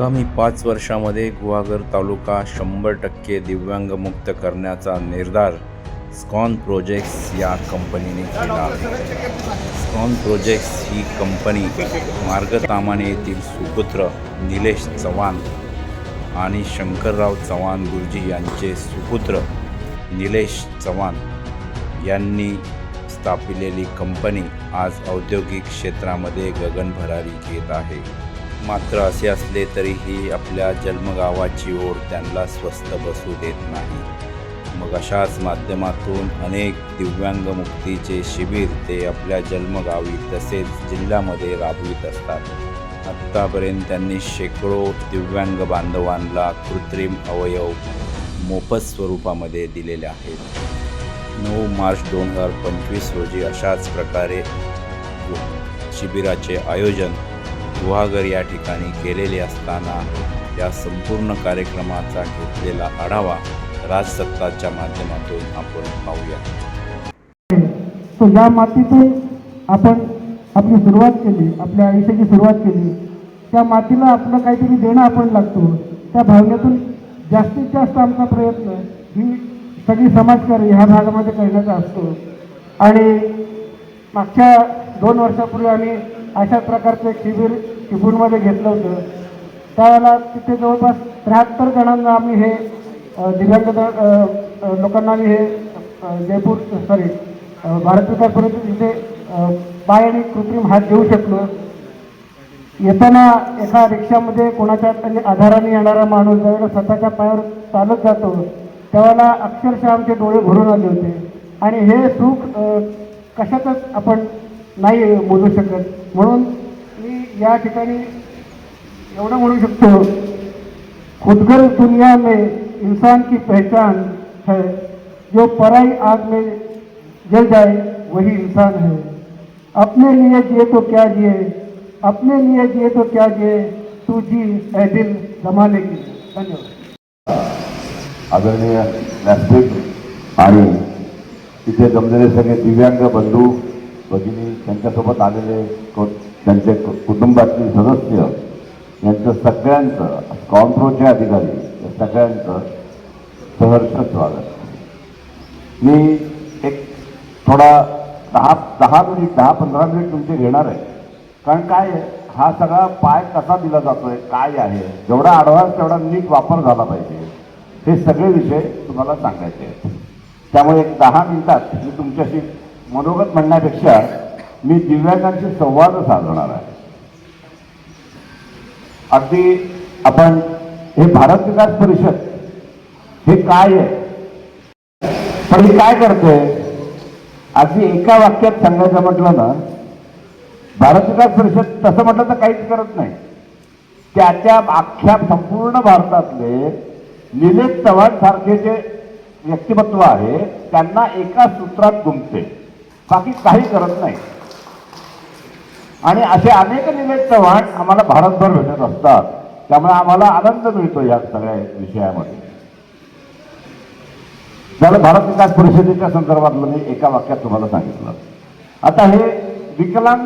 आगामी पाच वर्षामध्ये गुहागर तालुका शंभर टक्के दिव्यांगमुक्त करण्याचा निर्धार स्कॉन प्रोजेक्ट्स या कंपनीने केला आहे. स्कॉन प्रोजेक्ट्स ही कंपनी मार्गतामाने येथील सुपुत्र निलेश चव्हाण आणि शंकरराव चव्हाण गुरुजी यांचे सुपुत्र निलेश चव्हाण यांनी स्थापिलेली कंपनी आज औद्योगिक क्षेत्रामध्ये गगनभरारी घेत आहे. मात्र असे असले तरीही आपल्या जन्मगावाची ओढ त्यांना स्वस्थ बसू देत नाही. मग अशाच माध्यमातून अनेक दिव्यांग मुक्तीचे शिबिर ते आपल्या जन्मगावी तसेच जिल्ह्यामध्ये राबवित असतात. आत्तापर्यंत त्यांनी शेकडो दिव्यांग बांधवांना कृत्रिम अवयव मोफत स्वरूपामध्ये दिलेले आहेत. नऊ मार्च दोन हजार पंचवीस रोजी अशाच प्रकारे शिबिराचे आयोजन गुहागर या ठिकाणी केलेले असताना या संपूर्ण कार्यक्रमाचा घेतलेला आढावा राजसत्ताच्या माध्यमातून आपण पाहूया. या ज्या मातीतून आपण आपली सुरुवात केली आपल्या आयुष्याची सुरुवात केली. त्या मातीला आपलं काहीतरी देणं आपण लागतो. त्या भावनेतून जास्तीत जास्त आमचा प्रयत्न ही सगळी समाजकार्य ह्या भागामध्ये करण्याचा असतो. आणि मागच्या दोन वर्षापूर्वी आम्ही अशा प्रकारचं शिबिर चिपळूणमध्ये घेतलं होतं. त्यावेळेला तिथे जवळपास त्र्याहत्तर जणांना आम्ही हे दिव्यांग लोकांना आम्ही हे जयपूर सॉरी भारत विकास तिथे पाय आणि कृत्रिम हात देऊ शकलो. येताना एका रिक्षामध्ये कोणाच्या त्यांनी आधाराने येणारा माणूस ज्यावेळेला स्वतःच्या पायावर चालत जातो त्यावेळेला अक्षरशः आमचे डोळे भरून आले होते. आणि हे सुख कशातच आपण नाही मोजू शकत. म्हणून खुदगर दुनिया में इंसान की पहचान है, जो पराई आग में जल जाए, वही इंसान है। अपने लिए जिए तो क्या जिए, अपने लिए जिए तो क्या जिए, तू जी है दिल जमाने की। धन्यवाद। आदरणीय व्यासपीठ आणि तिथे जमलेले सगळे दिव्यांग बंधू, भगिनी, त्यांच्यासोबत आलेले को त्यांचे कु- कुटुंबातील सदस्य यांचं सगळ्यांचं कॉन्ट्रोचे अधिकारी या सगळ्यांचं सहर्ष स्वागत. मी एक थोडा दहा दहा मिनिट दहा पंधरा मिनिट तुमचे घेणार आहे. कारण काय आहे हा सगळा पाय कसा दिला जातोय काय आहे जेवढा ॲडव्हान्स तेवढा नीट वापर झाला पाहिजे. हे सगळे विषय तुम्हाला सांगायचे आहेत. त्यामुळे एक दहा मिनिटात मी तुमच्याशी मनोगत म्हणण्यापेक्षा मी दिव्यांगांशी संवाद साधणार आहे. अगदी आपण हे भारत विकास परिषद हे काय आहे? पण हे काय करते अगदी एका वाक्यात सांगायचं म्हटलं ना भारत विकास परिषद तसं म्हटलं तर काहीच करत नाही. त्याच्या अख्ख्या संपूर्ण भारतातले निलेश चव्हाण सारखे जे व्यक्तिमत्व आहे त्यांना एका सूत्रात गुंतते. बाकी काही करत नाही. आणि असे अनेक निमित्त चव्हाण आम्हाला भारतभर भेटत असतात. त्यामुळे आम्हाला आनंद मिळतो या सगळ्या विषयामध्ये. त्याला भारत विकास परिषदेच्या संदर्भातलं मी एका वाक्यात तुम्हाला सांगितलं. आता हे विकलांग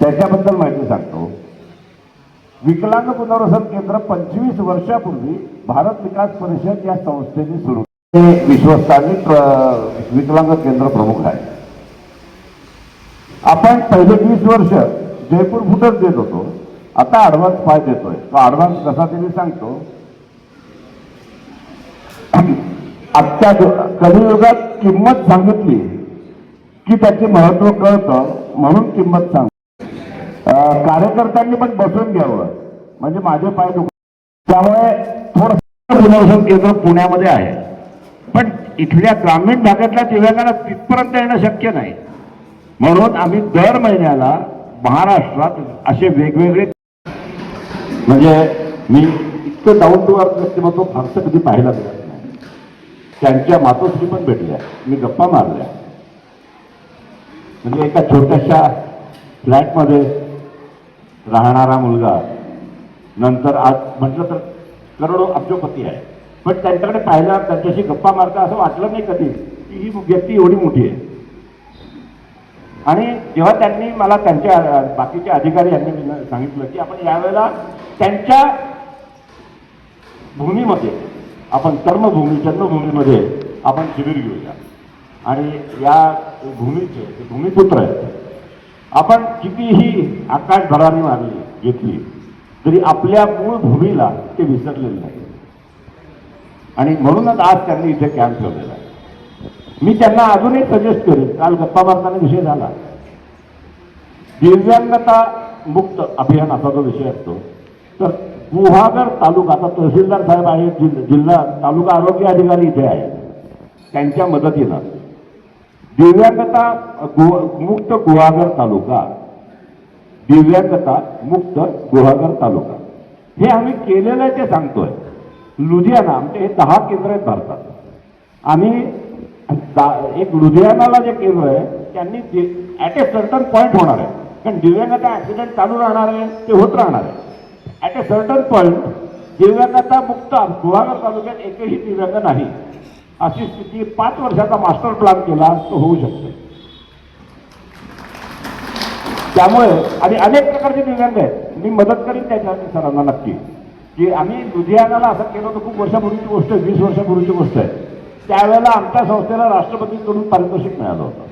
त्याच्याबद्दल माहिती सांगतो. विकलांग पुनर्वसन केंद्र पंचवीस वर्षापूर्वी भारत विकास परिषद या संस्थेने सुरू केले. विकलांग केंद्र प्रमुख आहे. आपण पहिले वीस वर्ष जयपूर फुटच देत होतो. आता ॲडव्हान्स पाय देतोय. तो ॲडव्हान्स कसा ते मी सांगतो. आजच्या कलियुगात किंमत सांगितली की त्याचे महत्त्व कळतं म्हणून किंमत सांग कार्यकर्त्यांनी पण बसून घ्यावं. म्हणजे माझे पाय दुख त्यामुळे थोडंसं पुनर्वसन केंद्र पुण्यामध्ये आहे. पण इथल्या ग्रामीण भागातल्या दिव्यांगांना तिथपर्यंत येणं शक्य नाही. म्हणून आम्ही दर महिन्याला महाराष्ट्रात असे वेगवेगळे म्हणजे मी इतकं डाऊन टू अर्थ व्यक्तिमत्व फारसं कधी पाहायला मिळत नाही. त्यांच्या मातोश्री पण भेटल्या. मी गप्पा मारल्या. म्हणजे एका छोट्याशा फ्लॅटमध्ये राहणारा मुलगा नंतर आज म्हटलं तर करोडो अब्जोपती आहे. पण त्यांच्याकडे पाहिला त्यांच्याशी गप्पा मारता असं वाटलं नाही कधी की ही व्यक्ती एवढी मोठी आहे. आणि जेव्हा त्यांनी मला त्यांच्या बाकीच्या बाकीचे अधिकारी यांनी सांगितलं की आपण यावेळेला त्यांच्या भूमीमध्ये आपण कर्मभूमी जन्मभूमीमध्ये आपण शिबिर घेऊया. आणि या भूमीचे ते भूमिपुत्र आहेत आपण कितीही आकाशभराने मारली घेतली तरी आपल्या मूळ भूमीला ते विसरलेले नाही आणि म्हणूनच आज त्यांनी इथे कॅम्प ठेवलेला आहे. मी त्यांना अजूनही सजेस्ट करेन. काल गप्पा मारताना विषय झाला. दिव्यांगता मुक्त अभियान असा जो विषय असतो तर गुहागर तालुका आता तहसीलदार साहेब आहेत जिल- जिल्हा तालुका आरोग्य अधिकारी इथे आहेत. त्यांच्या मदतीनं दिव्यांगता गु- मुक्त गुहागर तालुका दिव्यांगता मुक्त गुहागर तालुका. हे आम्ही केलेलं आहे ते सांगतोय. लुधियाना आमचे हे दहा केंद्र आहेत भारतात. आम्ही एक लुधियानाला जे केंद्र आहे त्यांनी ॲट ए सर्टन पॉईंट होणार आहे. कारण दिव्यांगाचा ऍक्सिडेंट चालू राहणार आहे ते होत राहणार आहे. ॲट ए सर्टन पॉईंट दिव्यांगाचा मुक्त गुहागर तालुक्यात एकही दिव्यांग नाही. अशी स्थिती पाच वर्षाचा मास्टर प्लॅन केला तो होऊ शकतो. त्यामुळे आणि अनेक प्रकारचे दिव्यांग आहेत. मी मदत करीन त्याच्यासाठी सरांना नक्की. की आम्ही लुधियानाला असं केलं होतं खूप वर्षापूर्वीची गोष्ट आहे वीस वर्षापूर्वीची गोष्ट आहे. त्यावेळेला आमच्या संस्थेला राष्ट्रपतींकडून पारितोषिक मिळालं होतं.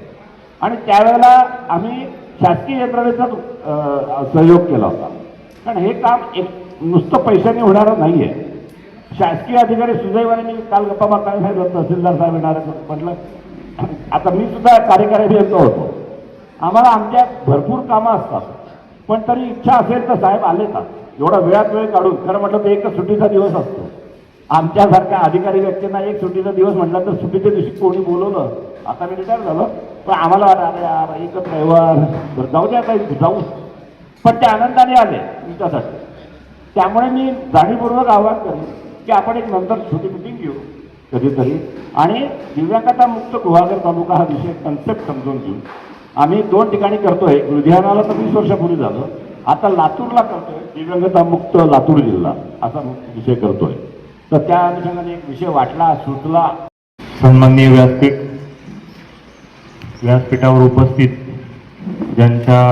आणि त्यावेळेला आम्ही शासकीय यंत्रणेचा सहयोग केला होता. कारण हे काम एक नुसतं पैशाने होणारं नाही आहे शासकीय अधिकारी सुदैवाने मी काल गप्पा मारताना सांगितलं तहसीलदार साहेब येणार म्हटलं आता मी सुद्धा कार्यकारी अभियंता होतो. आम्हाला आमच्या भरपूर कामं असतात. पण तरी इच्छा असेल तर साहेब आले का एवढा वेळात वेळ काढून. खरं म्हटलं तर एकच सुट्टीचा दिवस असतो. आमच्यासारख्या अधिकारी व्यक्तींना एक सुट्टीचा दिवस म्हटला तर सुट्टीच्या दिवशी कोणी बोलवलं? आता मी रिटायर झालो. पण आम्हाला वाटलं, अरे यार एकच रविवार. बरं जाऊ द्या काही जाऊ. पण ते आनंदाने आले तुमच्यासाठी. त्यामुळे मी जाणीवपूर्वक आवाहन करेन की आपण एक नंतर छोटी मिटिंग घेऊ कधीतरी. आणि दिव्यांगता मुक्त गुहागर तालुका हा विषय कन्सेप्ट समजून घेऊ. आम्ही दोन ठिकाणी करतोय. लुधियानाला तर वीस वर्षापूर्वी झालं. आता लातूरला करतोय. दिव्यांगता मुक्त लातूर जिल्हा असा विषय करतोय. तर त्या अनुषंगाने एक विषय वाटला सुचला सन्माननीय व्यासपीठ व्यासपीठावर उपस्थित ज्यांच्या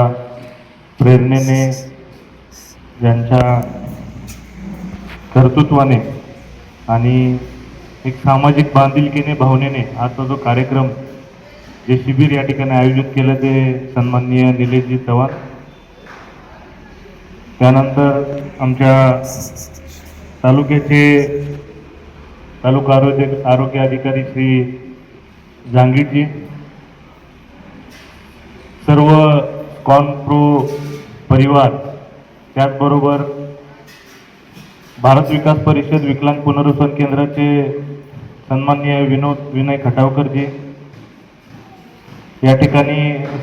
प्रेरणेने ज्यांच्या कर्तृत्वाने आणि एक सामाजिक बांधिलकीने भावनेने आजचा जो कार्यक्रम जे शिबिर या ठिकाणी आयोजित केलं ते सन्माननीय निलेशजी चव्हाण. त्यानंतर आमच्या तालुक्याचे तालुका आरोग्य आरोग्य अधिकारी श्री जांगीरजी सर्व कॉनप्रो परिवार त्याचबरोबर भारत विकास परिषद विकलांग पुनर्वसन केंद्राचे सन्मान्य विनोद विनय खटावकरजी या ठिकाणी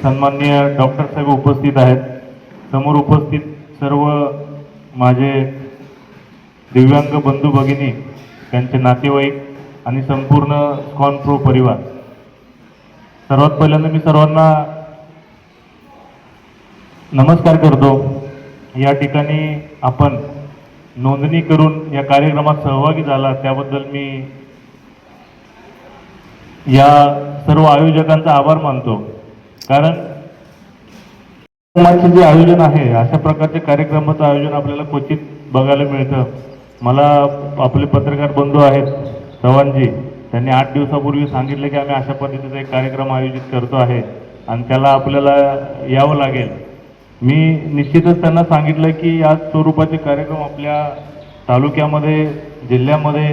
सन्माननीय डॉक्टर साहेब उपस्थित आहेत. समोर उपस्थित सर्व माझे दिव्यांग बंधू भगिनी त्यांचे नातेवाईक आणि संपूर्ण स्कॉन प्रो परिवार. सर्वात पहिल्यांदा मी सर्वांना नमस्कार करतो. या ठिकाणी आपण नोंदणी करून या कार्यक्रमात सहभागी झाला त्याबद्दल मी या सर्व आयोजकांचा आभार मानतो. कारण कार्यक्रमाचे जे आयोजन आहे अशा प्रकारच्या कार्यक्रमाचं आयोजन आपल्याला क्वचित बघायला मिळतं. मला आपले पत्रकार बंधू आहेत चव्हाणजी त्यांनी आठ दिवसापूर्वी सांगितलं की आम्ही अशा पद्धतीचा एक कार्यक्रम आयोजित करतो आहे आणि त्याला आपल्याला यावं लागेल. मी निश्चितच त्यांना सांगितलं की याच स्वरूपाचे कार्यक्रम आपल्या तालुक्यामध्ये जिल्ह्यामध्ये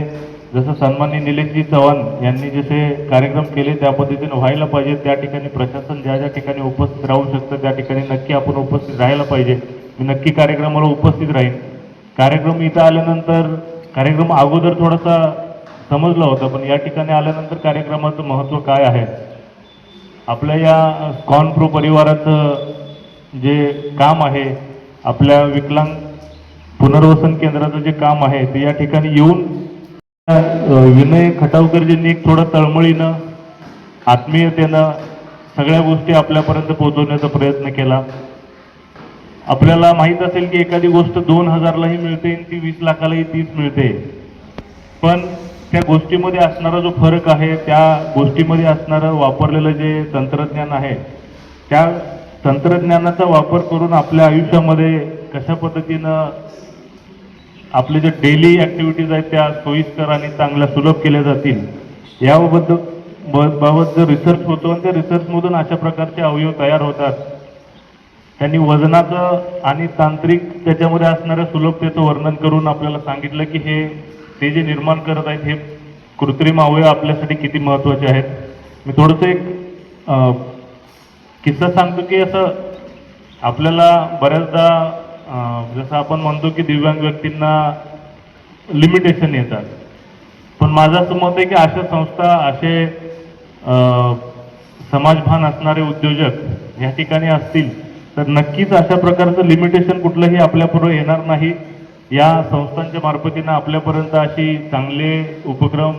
जसं सन्माननीय निलेशजी चव्हाण यांनी जसे कार्यक्रम केले त्या पद्धतीने व्हायला पाहिजे त्या ठिकाणी प्रशासन ज्या ज्या ठिकाणी उपस्थित राहू शकतं त्या ठिकाणी नक्की आपण उपस्थित राहायला पाहिजे. मी नक्की कार्यक्रमाला उपस्थित राहीन. कार्यक्रम इथं आल्यानंतर कार्यक्रम अगोदर थोडासा समजला होता पण या ठिकाणी आल्यानंतर कार्यक्रमाचं महत्त्व काय आहे? आपल्या या कॉन प्रो परिवाराचं जे काम आहे आपल्या विकलांग पुनर्वसन केंद्राचं जे काम आहे ते या ठिकाणी येऊन विनय खटावकरजींनी एक थोडं तळमळीनं आत्मीयतेनं सगळ्या गोष्टी आपल्यापर्यंत पोहोचवण्याचा प्रयत्न केला. आपल्याला माहीत असेल की एखादी गोष्ट दोन हजारलाही मिळते आणि ती वीस लाखालाही तीच मिळते. पण त्या गोष्टीमध्ये असणारा जो फरक आहे त्या गोष्टीमध्ये असणारं वापरलेलं जे तंत्रज्ञान आहे त्या तंत्रज्ञानाचा वापर करून आपल्या आयुष्यामध्ये कशा पद्धतीनं आपले जे डेली ॲक्टिव्हिटीज आहेत त्या सोयीस्कर आणि चांगल्या सुलभ केल्या जातील याबाबत ब- बाबत जो रिसर्च होतो आणि त्या रिसर्चमधून अशा प्रकारचे अवयव तयार होतात त्यांनी वजनाचं आणि तांत्रिक त्याच्यामध्ये असणाऱ्या सुलभतेचं वर्णन करून आपल्याला सांगितलं की हे ते जे निर्माण करत आहेत हे कृत्रिम अवयव आपल्यासाठी किती महत्त्वाचे आहेत. मी थोडंसं एक किस्सा सांगतो की असं आपल्याला बऱ्याचदा जसं आपण म्हणतो की दिव्यांग व्यक्तींना लिमिटेशन येतात. पण माझं असं मत आहे की अशा संस्था असे समाजभान असणारे उद्योजक या ठिकाणी असतील. तर नक्कीच अशा प्रकारचं लिमिटेशन कुठलंही आपल्याबरोबर येणार नाही. या संस्थांच्या मार्फतीनं आपल्यापर्यंत अशी चांगले उपक्रम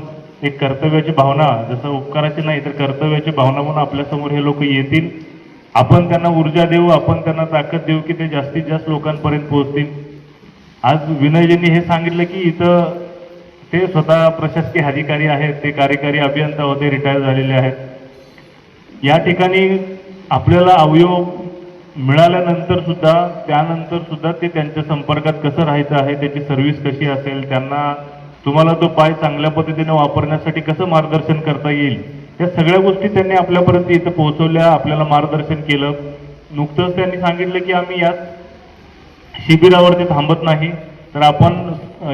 एक कर्तव्याची भावना जसं उपकाराची नाही तर कर्तव्याची भावना म्हणून आपल्यासमोर हे लोक येतील. आपण त्यांना ऊर्जा देऊ आपण त्यांना ताकद देऊ की ते जास्तीत जास्त लोकांपर्यंत पोहोचतील. आज विनयजींनी हे सांगितलं की इथं ते स्वतः प्रशासकीय अधिकारी आहेत ते कार्यकारी अभियंता होते रिटायर झालेले आहेत. या ठिकाणी आपल्याला अवयव मिळाल्यानंतर सुद्धा त्यानंतर सुद्धा ते त्यांच्या संपर्कात कसं राहायचं आहे त्याची सर्व्हिस कशी असेल त्यांना तुम्हाला तो पाय चांगल्या पद्धतीने वापरण्यासाठी कसं मार्गदर्शन करता येईल या सगळ्या गोष्टी त्यांनी आपल्यापर्यंत इथं पोहोचवल्या आपल्याला मार्गदर्शन केलं. नुकतंच त्यांनी सांगितलं की आम्ही याच शिबिरावरती थांबत नाही. तर आपण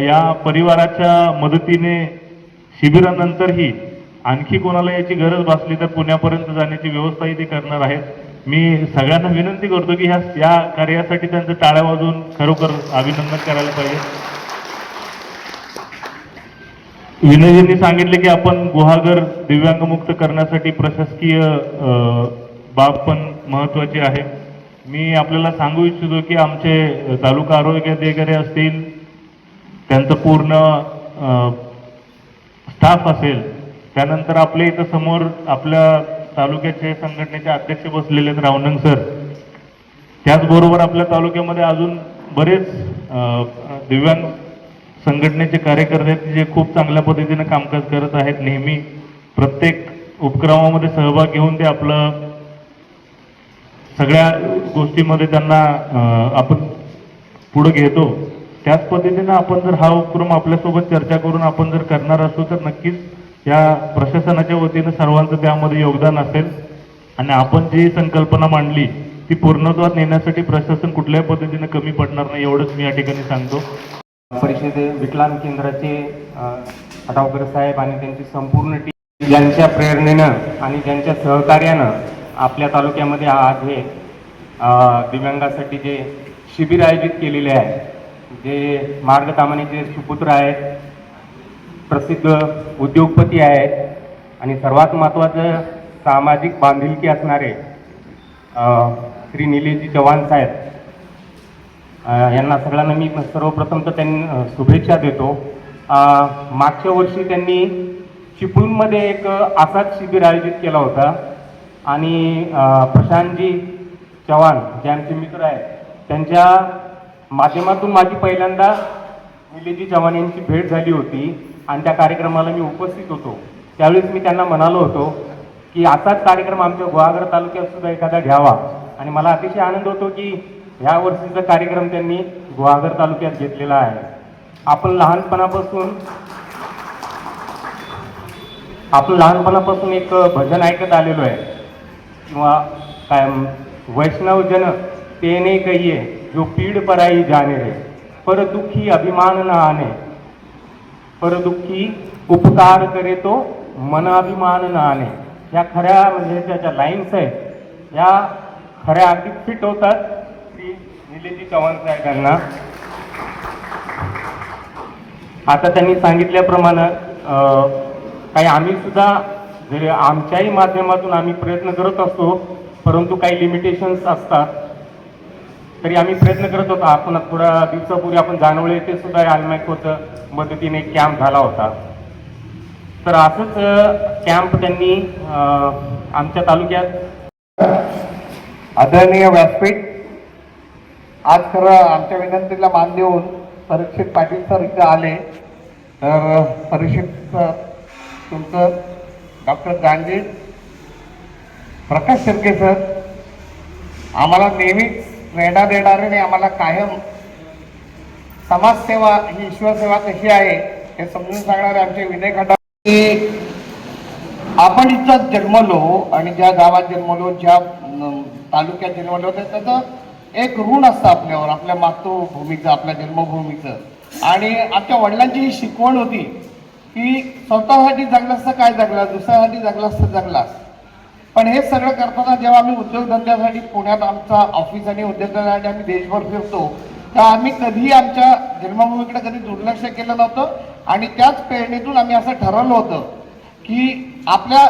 या परिवाराच्या मदतीने शिबिरानंतरही आणखी कोणाला याची गरज भासली तर पुण्यापर्यंत जाण्याची व्यवस्थाही ते करणार आहेत. मी सगळ्यांना विनंती करतो की ह्या या कार्यासाठी त्यांचं टाळ्या वाजवून खरोखर अभिनंदन करायला पाहिजे. विनयजींनी सांगितले की आपण गुहागर दिव्यांगमुक्त करण्यासाठी प्रशासकीय बाब पण महत्वाची आहे. मी आपल्याला सांगू इच्छितो की आमचे तालुका आरोग्य अधिकारी असतील त्यांचं पूर्ण स्टाफ असेल त्यानंतर आपल्या इथं समोर आपल्या तालुक्याचे संघटनेचे अध्यक्ष बसलेले आहेत रावनंग सर. त्याचबरोबर आपल्या तालुक्यामध्ये अजून बरेच दिव्यांग संघटनेचे कार्यकर्ते आहेत जे खूप चांगल्या पद्धतीने कामकाज करत आहेत. नेहमी प्रत्येक उपक्रमामध्ये सहभाग घेऊन ते आपलं सगळ्या गोष्टीमध्ये त्यांना आपण पुढे घेतो. त्याच पद्धतीनं आपण जर हा उपक्रम आपल्यासोबत चर्चा करून आपण जर करणार असू तर नक्कीच या प्रशासनाच्या वतीनं सर्वांचं त्यामध्ये योगदान असेल. आणि आपण जी संकल्पना मांडली ती पूर्णत्वात नेण्यासाठी प्रशासन कुठल्याही पद्धतीनं कमी पडणार नाही एवढंच मी या ठिकाणी सांगतो. परिषदे विकलांग केंद्राचे अ, आटावकर साहेब आणि त्यांची संपूर्ण टीम ज्यांच्या प्रेरणेनं आणि ज्यांच्या सहकार्यानं आपल्या तालुक्यामध्ये आज हे दिव्यांगासाठी जे शिबिर आयोजित केलेले आहे जे मार्ग जे सुपुत्र आहेत प्रसिद्ध उद्योगपती आहेत. आणि सर्वात महत्त्वाचं सामाजिक बांधिलकी असणारे श्री निलेशजी चव्हाण साहेब. यांना सगळ्यांना मी सर्वप्रथम तर त्यांनी शुभेच्छा देतो. मागच्या वर्षी त्यांनी चिपळूणमध्ये एक असाच शिबिर आयोजित केला होता. आणि प्रशांतजी चव्हाण जे आमचे मित्र आहेत त्यांच्या माध्यमातून माझी पहिल्यांदा निलेजी चव्हाण यांची भेट झाली होती. आणि त्या कार्यक्रमाला मी उपस्थित होतो. त्यावेळेस मी त्यांना म्हणालो होतो की असाच कार्यक्रम आमच्या गुहागर तालुक्यात सुद्धा एखादा घ्यावा. आणि मला अतिशय आनंद होतो की ह्या वर्षीचा कार्यक्रम त्यांनी गुहागर तालुक्यात घेतलेला आहे. आपण लहानपणापासून आपण लहानपणापासून एक भजन ऐकत आलेलो आहे. किंवा काय वैष्णव जन तेने कहिये जो पीड पराई जाणे रे पर दुखी अभिमान न आणे परदुःखी उपकार करे तो मन अभिमान न खऱ्या म्हणजे त्या ज्या लाईन्स आहेत. या खऱ्या अगदी फिट होतात. श्री निलेजी चव्हाण साहेबांना. आता त्यांनी सांगितल्याप्रमाणे काही आम्ही सुद्धा जरी आमच्याही माध्यमातून आम्ही प्रयत्न करत असतो परंतु काही लिमिटेशन्स असतात. तरी आम्ही प्रयत्न करत होतो. आपण थोडा दिवसापूर्वी आपण जाणवले येथे सुद्धा आलमॅक होतं. मदतीने कॅम्प झाला होता. तर असंच कॅम्प त्यांनी आमच्या तालुक्यात आदरणीय व्यासपीठ आज खरं आमच्या विनंतीला मान देऊन परीक्षित पाटील सर इथं आले. तर परीक्षित सर तुमचं डॉक्टर गांधी प्रकाश शिर्के सर आम्हाला नेहमीच प्रेरणा देणारे आणि आम्हाला कायम समाजसेवा ही ईश्वरसेवा कशी आहे हे समजून सांगणारे आमचे विनय खंडा. आपण इथं जन्मलो आणि ज्या गावात जन्मलो ज्या तालुक्यात जन्मलो तर त्याचं एक ऋण असतं आपल्यावर आपल्या मातृभूमीचं आपल्या जन्मभूमीचं. आणि आमच्या वडिलांची ही शिकवण होती की स्वतःसाठी जगलास तर काय जगलास दुसऱ्यासाठी जगलास तर जगलास. पण हे सगळं करताना जेव्हा आम्ही उद्योगधंद्यासाठी पुण्यात आमचा ऑफिस आणि उद्योगधंद्यासाठी आम्ही देशभर फिरतो तर आम्ही कधी आमच्या जन्मभूमीकडे कधी दुर्लक्ष केलं नव्हतं आणि त्याच प्रेरणेतून आम्ही असं ठरवलं होतं की आपल्या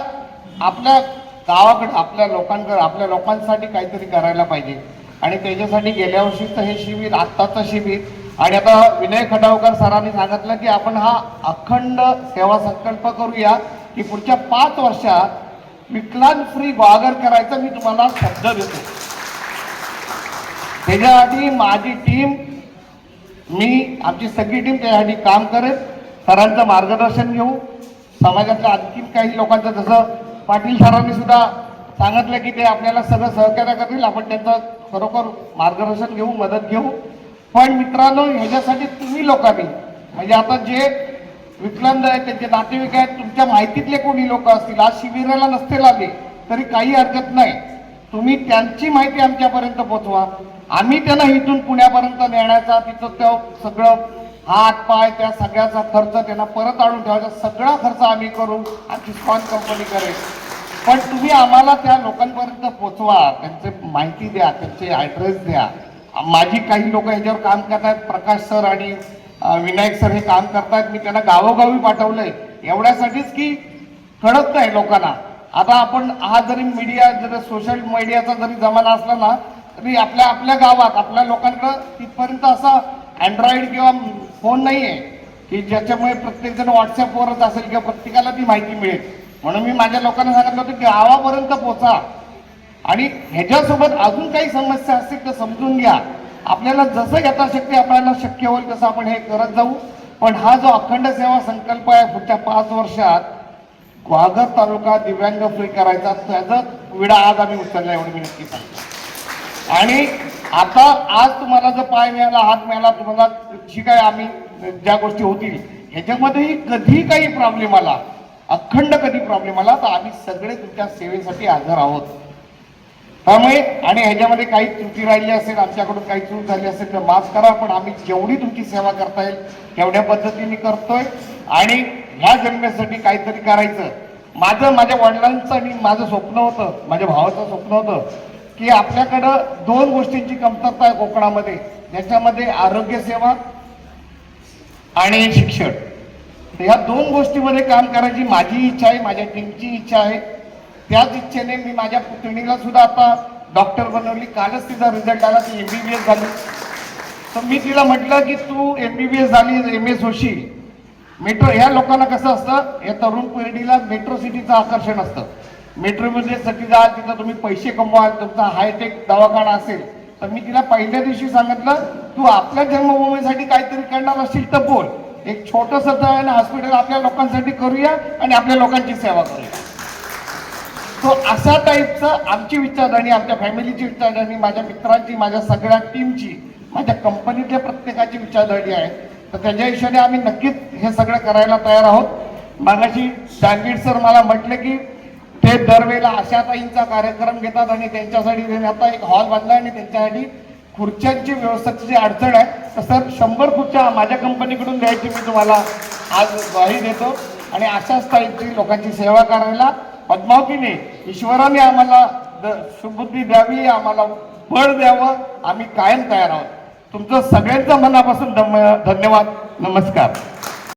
आपल्या गावाकडे आपल्या लोकांकडे आपल्या लोकांसाठी काहीतरी करायला पाहिजे. आणि त्याच्यासाठी गेल्या वर्षीचं हे शिबिर आत्ताचं शिबिर. आणि आता विनय खटावकर सरांनी सांगितलं की आपण हा अखंड सेवा संकल्प करूया की पुढच्या पाच वर्षात विकलांग फ्री वागर करायचा मी तुम्हाला शब्द देतो. त्याच्यासाठी माझी टीम मी आमची सगळी टीम त्यासाठी काम करेल. सरांचं मार्गदर्शन घेऊ. समाजातल्या आणखीन काही लोकांचं जसं पाटील सरांनी सुद्धा सांगितलं की ते आपल्याला सगळं सहकार्य करतील. आपण त्यांचं खरोखर मार्गदर्शन घेऊ मदत घेऊ. पण मित्रांनो ह्याच्यासाठी तुम्ही लोकांनी म्हणजे आता जे विकलांग आहेत त्यांचे नातेवाईक आहेत तुमच्या माहितीतले कोणी लोक असतील आज शिबिराला नसतील आले तरी काही हरकत नाही. तुम्ही त्यांची माहिती आमच्यापर्यंत पोचवा. आम्ही त्यांना इथून पुण्यापर्यंत नेण्याचा तिथं त्या सगळं हात पाय त्या सगळ्याचा खर्च त्यांना परत आणून ठेवायचा. सगळा खर्च आम्ही करू आमची स्कॉन कंपनी करेल. पण तुम्ही आम्हाला त्या लोकांपर्यंत पोचवा. त्यांचे माहिती द्या त्यांचे ॲड्रेस द्या. माझी काही लोक याच्यावर काम करतात प्रकाश सर आणि विनायक सर हे काम करतात मी त्यांना गावोगावी पाठवलंय. एवढ्यासाठीच की कळत नाही लोकांना. आता आपण हा जरी मीडिया जर सोशल मीडियाचा जरी जमाना असला ना तरी आपल्या आपल्या गावात आपल्या लोकांकडं तिथपर्यंत असा अँड्रॉइड किंवा फोन नाही आहे की ज्याच्यामुळे प्रत्येकजण व्हॉट्सअपवरच असेल किंवा प्रत्येकाला ती माहिती मिळेल. म्हणून मी माझ्या लोकांना सांगितलं होतं की गावापर्यंत पोचा. आणि ह्याच्यासोबत अजून काही समस्या असतील तर समजून घ्या. आपल्याला जसं यथाशक्ती आपल्याला शक्य होईल तसं आपण हे करत जाऊ. पण हा जो अखंड सेवा संकल्प आहे पुढच्या पाच वर्षात वाघर तालुका दिव्यांग फ्री करायचा त्याचा विडा आज आम्ही उचलला एवढं मी नक्की सांगतो. आणि आता आज तुम्हाला जर पाय मिळाला हात मिळाला तुम्हाला जी काय आम्ही ज्या गोष्टी होतील ह्याच्यामध्येही कधी काही प्रॉब्लेम आला अखंड कधी प्रॉब्लेम आला तर आम्ही सगळे तुमच्या सेवेसाठी हजर आहोत. त्यामुळे आणि ह्याच्यामध्ये काही त्रुटी राहिली असेल आमच्याकडून काही चूक झाली असेल तर माफ करा पण आम्ही जेवढी तुमची सेवा करता येईल तेवढ्या पद्धतीने करतोय. आणि ह्या जन्मेसाठी काहीतरी करायचं. माझं माझ्या वडिलांचं आणि माझं स्वप्न होतं माझ्या भावाचं स्वप्न होतं की आपल्याकडं दोन गोष्टींची कमतरता आहे कोकणामध्ये. ज्याच्यामध्ये आरोग्य सेवा आणि शिक्षण. तर ह्या दोन गोष्टीमध्ये काम करायची माझी इच्छा आहे माझ्या टीमची इच्छा आहे. त्याच इच्छेने मी माझ्या पुतणीला सुद्धा आता डॉक्टर बनवली. कालच तिचा रिझल्ट आला ती एम बी बी एस झाली. तर मी तिला म्हटलं की तू एम बी बी एस झाली एम एस होशील. मेट्रो ह्या लोकांना कसं असतं या तरुण पिढीला मेट्रो सिटीचं आकर्षण असतं. मेट्रोमध्ये साठी जाल तिथं तुम्ही पैसे कमवाल तुमचा हायटेक दवाखाना असेल. तर मी तिला पहिल्या दिवशी सांगितलं तू आपल्या जन्मभूमीसाठी काहीतरी करणार असशील तर बोल. एक छोटंसं हॉस्पिटल आपल्या लोकांसाठी करूया आणि आपल्या लोकांची सेवा करूया. तो अशा टाईपचं आमची विचारधारणी आमच्या फॅमिलीची विचारधारणी माझ्या मित्रांची माझ्या सगळ्या टीमची माझ्या कंपनीतल्या प्रत्येकाची विचारधारणी आहे. तर त्याच्या हिशोबाने आम्ही नक्कीच हे सगळं करायला तयार आहोत. मागाशी जांगीर सर मला म्हटले की ते दरवेळेला आशाताईंचा कार्यक्रम घेतात आणि त्यांच्यासाठी त्यांनी आता एक हॉल बांधला आणि त्यांच्यासाठी खुर्च्यांची व्यवस्थेची अडचण आहे. तर सर शंभर खुर्च्या माझ्या कंपनीकडून द्यायची मी तुम्हाला आज ग्वाही देतो. आणि अशाच टाईपची लोकांची सेवा करायला पद्मावतीने. ईश्वराने आम्हाला द- सुबुद्धी द्यावी आम्हाला बळ द्यावं आम्ही कायम तयार आहोत. तुमचं सगळ्यांचं मनापासून धन्यवाद. नमस्कार.